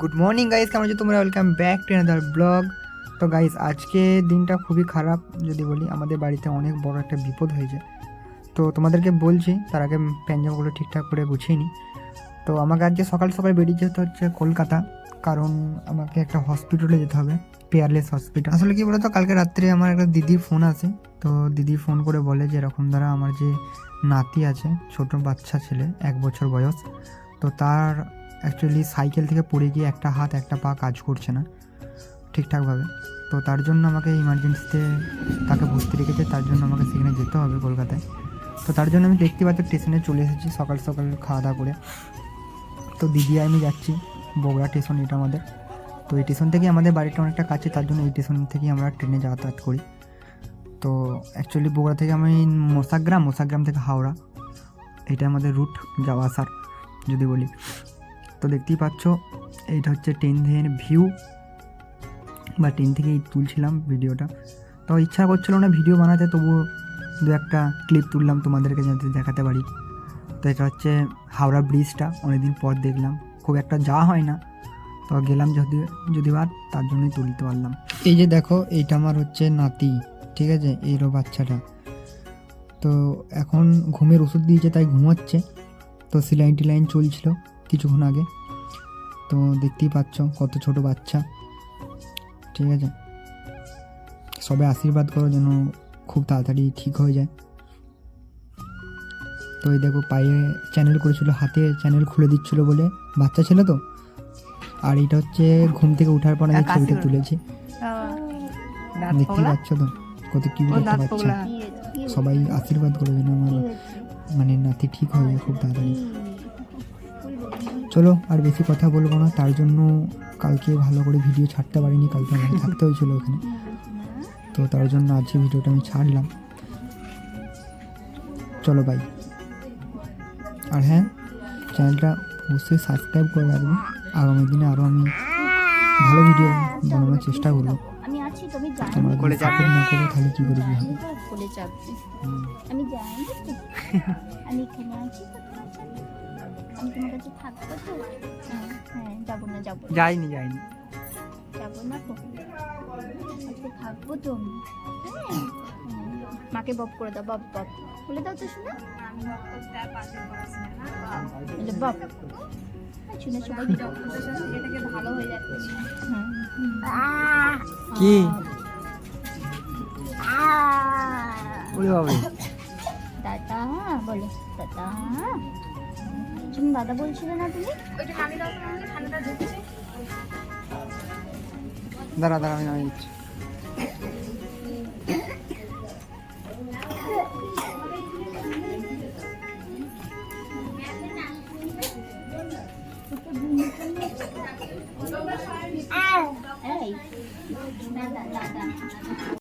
Good morning guys কেমন আছো তোমরা? Welcome back to another blog তো গাইজ আজকে দিনটা খুবই খারাপ, যদি বলি। আমাদের বাড়িতে অনেক বড় একটা বিপদ হয়েছে। তো তোমাদেরকে বলছি, তার আগে প্যাঞ্জামগুলো ঠিকঠাক করে গুছিয়ে নিই। তো আমাকে আজকে সকাল সকাল বেরিয়ে যেতে হচ্ছে কলকাতা, কারণ আমাকে একটা হসপিটালে যেতে হবে পেয়ারলেস হসপিটাল আসলে কি বলতো, কালকে রাত্রে আমার একটা দিদির ফোন আসে তো দিদি ফোন করে বলে যে, এরকম দ্বারা আমার যে নাতি আছে, ছোট বাচ্চা ছেলে, এক বছর বয়স, তো তার অ্যাকচুয়ালি সাইকেল থেকে পড়ে গিয়ে একটা হাত, একটা পা কাজ করছে না, ঠিকঠাকভাবে। তো তার জন্য আমাকে ইমার্জেন্সিতে তাকে ভর্তি রেখেছে, তার জন্য আমাকে সেখানে যেতে হবে কলকাতায়। তো তার জন্য আমি দেখতে পাচ্ছি স্টেশনে চলে এসেছি সকাল সকাল খাওয়া দাওয়া করে। তো দিদি, আমি যাচ্ছি বগুড়া স্টেশন এটা আমাদের। তো এই স্টেশন থেকে আমাদের বাড়িটা অনেকটা কাছে, তার জন্য এই স্টেশন থেকেই আমরা ট্রেনে যাতায়াত করি। তো অ্যাকচুয়ালি বগুড়া থেকে আমি মোসাগ্রাম মোসাগ্রাম থেকে হাওড়া। এটা আমাদের রুট যাওয়া, আসার, যদি বলি। তো দেখতেই পাচ্ছ, এইটা হচ্ছে টেন থেকে ভিউ বা টেন থেকেই তুলছিলাম ভিডিওটা তো ইচ্ছা করছিল না ভিডিও বানাতে, তবুও দু একটা ক্লিপ তুললাম তোমাদেরকে যাতে দেখাতে পারি। তো এটা হচ্ছে হাওড়া ব্রিজটা অনেকদিন পর দেখলাম। খুব একটা যাওয়া হয় না, তো গেলাম যদি যদি বার তার জন্যই তুলতে পারলাম। এই যে দেখো, এইটা আমার হচ্ছে নাতি, ঠিক আছে? এইরও বাচ্চাটা। তো এখন ঘুমের ওষুধ দিয়েছে, তাই ঘুমোচ্ছে। তো সিলাইন টিলাইন চলছিল। কিছুক্ষণ আগে। তো দেখতেই পাচ্ছ কত ছোট বাচ্চা। ঠিক আছে? সবাই আশীর্বাদ করো যেন খুব তাড়াতাড়ি ঠিক হয়ে যায়। তো এই দেখো পায়ে চ্যানেল করেছিল হাতে চ্যানেল খুলে দিচ্ছিল বলে। বাচ্চা ছিল তো? আর এটা হচ্ছে ঘুম থেকে ওঠার পর আমি ছবিটা তুলেছি। দেখতেই পাচ্ছ তো? কত একটা বাচ্চা। সবাই আশীর্বাদ করো যেন আমার মানে নাতি ঠিক হয়ে যায় খুব তাড়াতাড়ি। চলো আর বেশি কথা বলব না তার জন্য কালকে ভালো করে ভিডিও ছাড়তে পারিনি কালকে আমাকে থাকতে হয়েছিল ওখানে। তো তার জন্য আজকে ভিডিওটা আমি ছাড়লাম। চলো বাই আর হ্যাঁ চ্যানেলটা অবশ্যই সাবস্ক্রাইব করে রাখবে। আগামী দিনে আরও আমি ভালো ভিডিও বানানোর চেষ্টা করব। আমি আছি তুমি জানো তোমরা যদি সাপোর্ট না করো তাহলে কী করে হবে? আমি জানি আমি এখানে আছি আমি তোমার কাছে থাকব তো? হ্যাঁ হ্যাঁ যাব না যাব যাইনি যাইনি। যাব না তো? আজকে থাকব তো। হ্যাঁ। মাকে বব করে দাও বব বব বলে দাও তো শোনা। বব শুনে সবাই ভালো হয়ে যাচ্ছে কি? ওরে বাবা 걸렸었다. 지금 바다볼 출연하더니? 여기 밤이라서 밤이라 좋지? 나라 나라 나라 있지. 아, 에이 나다 나다